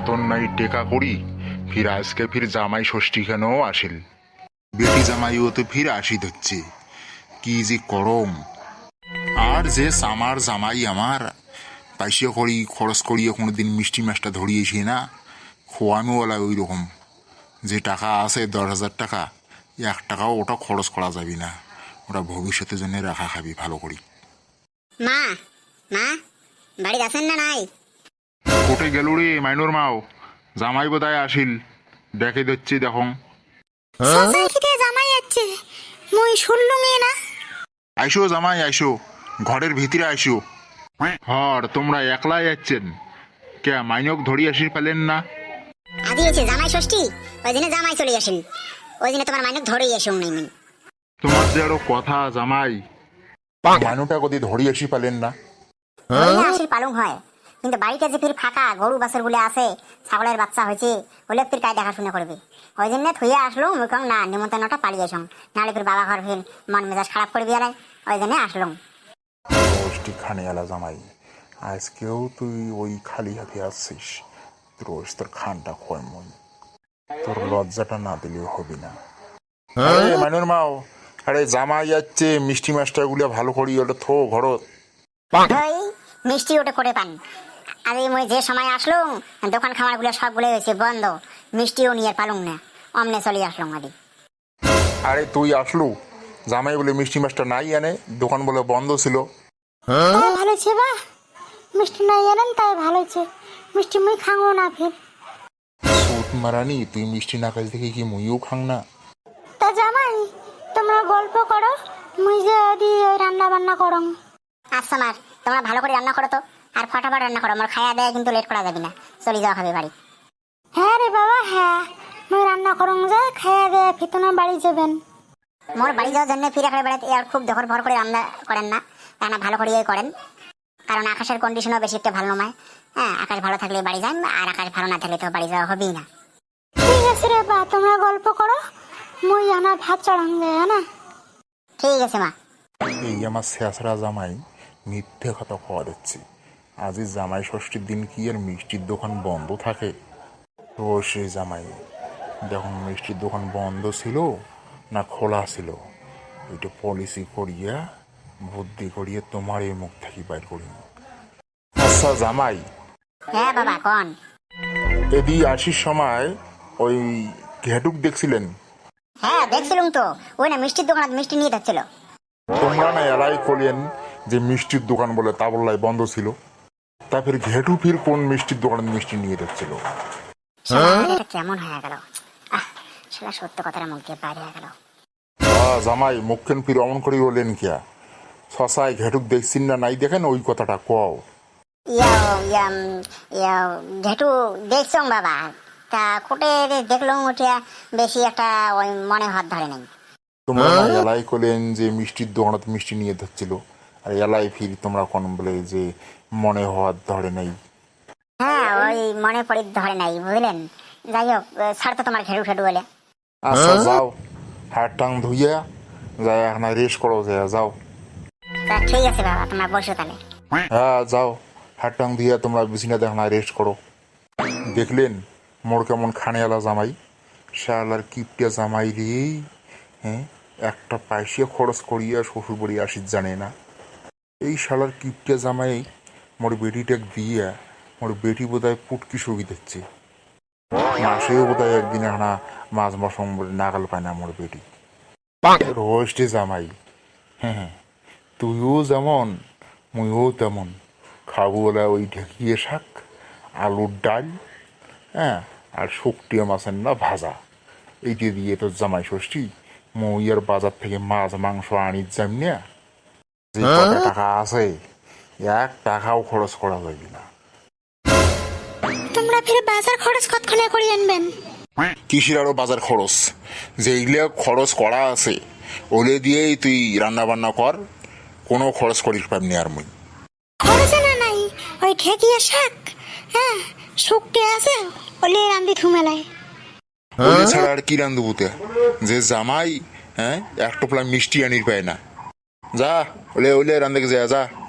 বেতন নাই টেকা করি, ফির আজকে ফির জামাই ষষ্ঠী কেন আসিল? বেটি জামাইও তো ফির আসি ধরছে কি যে করম? আর যে আমার জামাই আমার পয়সা করি, খরচ করিয়ে কোনোদিন মিষ্টি মাছটা ধরিয়েছি না খোয়ানোওয়ালা ওই রকম যে টাকা আছে দশ হাজার টাকা, এক টাকাও ওটা খরচ করা যাবে না। ওটা ভবিষ্যতের জন্য রাখা খাবি ভালো করি। মা মা, বাড়িতে আছেন না নাই? কোটে গেল রে মাইনুর মাও। জামাই বোধহয় আসিল। দেখে দিচ্ছি দেখো। সোসাইটিতে জামাই যাচ্ছে মুই শুনলুম না। আইসো জামাই আইসো। ঘরের ভিতরে আইসো। হর তোমরা একলাই যাচ্ছেন কে মাইনক ধরি আসির পেলেন না? আদি হচ্ছে জামাই ষষ্ঠী। ওই দিনে জামাই চলে আসেন। ওই দিনে তোমার মাইনক ধরেই এসে নেই মিন তোমার যে আরও কথা জামাই। মাইনুটা কদি ধরি আসি পেলেন না। আসির পালং হয়। কিন্তু বাড়িতে যে ফির ফাঁকা গরু বাছরগুলো আছে ছাগলের বাচ্চা হয়েছে হলে ফির কায় দেখাশোনা করবে। ওই জন্য থুয়ে আসলো মুখং না নিমন্ত্রণটা পালিয়ে আসং নাহলে ফির বাবা ঘর ফির মন মেজাজ খারাপ করবি আর ওই জন্য আসলাম। রোজটি খানে এলা জামাই আজকেও তুই ওই খালি হাতে আসছিস। রোজ তোর খানটা খয় মন? তোর লজ্জাটা না দিলেও হবে না। আরে মাইনুর মাও আরে জামাই যাচ্ছে মিষ্টি মাছটা গুলো ভালো করি ওটা থো ঘরত। মিষ্টি ওটা করে পান। আরে মই যে সময় আসলো দোকান খামারগুলো সবগুলো হয়েছে বন্ধ। মিষ্টিও নিয়ে পালুম না। অমনে চলে আসলাম আদি। আরে তুই আসলু? জামাই বলে মিষ্টি মাছটা নাই আনে দোকান বলে বন্ধ ছিল। ভালো হয়েছে বা? মিষ্টি নাই জানেন তাই ভালো হয়েছে। মিষ্টি মুই খাঙো না ফির। সুত মারানি তুই মিষ্টি না খাই দেখে কি মুইও খাং না। তা জামাই তোমরা গল্প করো মুই যে রান্না বান্না করং। আচ্ছা মার তোমরা ভালো করে রান্না করো তো। আর ফটাফট রান্না করো আমার খাওয়া দেয় কিন্তু লেট করা যাবে না। চলে যাওয়া হবে বাড়ি। হ্যাঁ রে বাবা হ্যাঁ। মুই রান্না করং যে খাইয়া দেয়া ফিতনা বাড়ি যাবেন। মোর বাড়ি যাওয়ার জন্য ফিরে করে বেড়াতে আর খুব দখর ভর করে রান্না করেন না। রান্না ভালো করিয়ে করেন। কারণ আকাশের কন্ডিশনও বেশি একটা ভালো নয়। হ্যাঁ আকাশ ভালো থাকলে বাড়ি যান আর আকাশ ভালো না থাকলে তো বাড়ি যাওয়া হবেই না। ঠিক আছে রে বা তোমরা গল্প করো। মুই আমার ভাত চড়াং যায় না? ঠিক আছে মা। এই আমার শেষরা জামাই মিথ্যে কথা খাওয়া দিচ্ছে। আজই জামাই ষষ্ঠীর দিন কি আর মিষ্টির দোকান বন্ধ থাকে? তো সেই জামাই দেখুন মিষ্টির দোকান বন্ধ ছিল না খোলা ছিল এটা পলিসি করিয়া বুদ্ধি করিয়া তোমার এই মুখ থেকে বাইর করি। আচ্ছা জামাই। হ্যাঁ বাবা কন? এদি আশির সময় ওই ঘেটুক দেখছিলেন? হ্যাঁ দেখছিলাম তো। ওই না মিষ্টির দোকানে মিষ্টি নিয়ে যাচ্ছিল। তোমরা না এলাই করলেন যে মিষ্টির দোকান বলে তা বললাই বন্ধ ছিল। তা ফির ঘেটু ফির কোন মিষ্টির দোকানে মিষ্টি নিয়ে যাচ্ছিল? কেমন হয়ে গেল? সেটা সত্য কথাটা মুখ দিয়ে বাইরে গেল। জামাই মুখেন ফির অমন করে বললেন কিয়া? শশায় ঘেটুক দেখছিন না নাই দেখেন ওই কথাটা কও। যেহেতু দেখছং বাবা। তা কোটে দেখলাম ওটা বেশি একটা ওই মনে হাত ধরে নেই। তোমরা এলাই করলেন যে মিষ্টির দোকানত মিষ্টি নিয়ে যাচ্ছিল। আর এলাই ফির তোমরা কোন বলে যে মনে হওয়ার ধরে নাই। হ্যাঁ ওই মনে পড়ে ধরে নাই বুঝলেন? যাই হোক ছাড় তো তোমার ঘেরু ফেরু বলে। আচ্ছা যাও। হাত টাং ধুইয়া যাই এখন রেস্ট করো যায় যাও। ঠিক আছে বাবা তোমরা বসো তাহলে। হ্যাঁ যাও। হাত টাং ধুইয়া তোমরা বিছানাতে এখন রেস্ট করো। দেখলেন মোর কেমন খানেওয়ালা জামাই। শালার কিপটিয়া জামাই রে। হ্যাঁ একটা পয়সা খরচ করিয়া শ্বশুর বাড়ি আসিস জানে না। এই শালার কিপটিয়া জামাই মোর বেটিটাকে দিয়া মোর বেটি বোধহয় পুটকি সুগি দিচ্ছে মাসেও বোধহয় একদিন হানা মাছ মশম নাগাল পায় না মোর বেটি। রোস্টে জামাই। হ্যাঁ হ্যাঁ। তুইও যেমন মুইও তেমন। খাব বলে ওই ঢেকিয়ে শাক আলুর ডাল হ্যাঁ আর শুকটিয়া মাছের না ভাজা। এইটি দিয়ে তোর জামাই ষষ্ঠী মই আর বাজার থেকে মাছ মাংস আনি যাম না যে কটা টাকা আছে এক টাকাও খরচ করা যাবে না। তোমরা ফির বাজার খরচ কতক্ষণে করে আনবেন? কিসের আরও বাজার খরচ। যেইগুলো খরচ করা আছে ওলে দিয়েই তুই রান্না বান্না কর কোনো খরচ করিস পাবনি আর মুই। খরচ না নাই ওই ঠেকিয়ে শাক হ্যাঁ শুকটে আছে ওলে রান্দি থুমেলায় ওলে ছাড়া আর কি রান্ধবুতে যে জামাই হ্যাঁ এক টোপলা মিষ্টি আনির পায় না। За, ule ule ande que.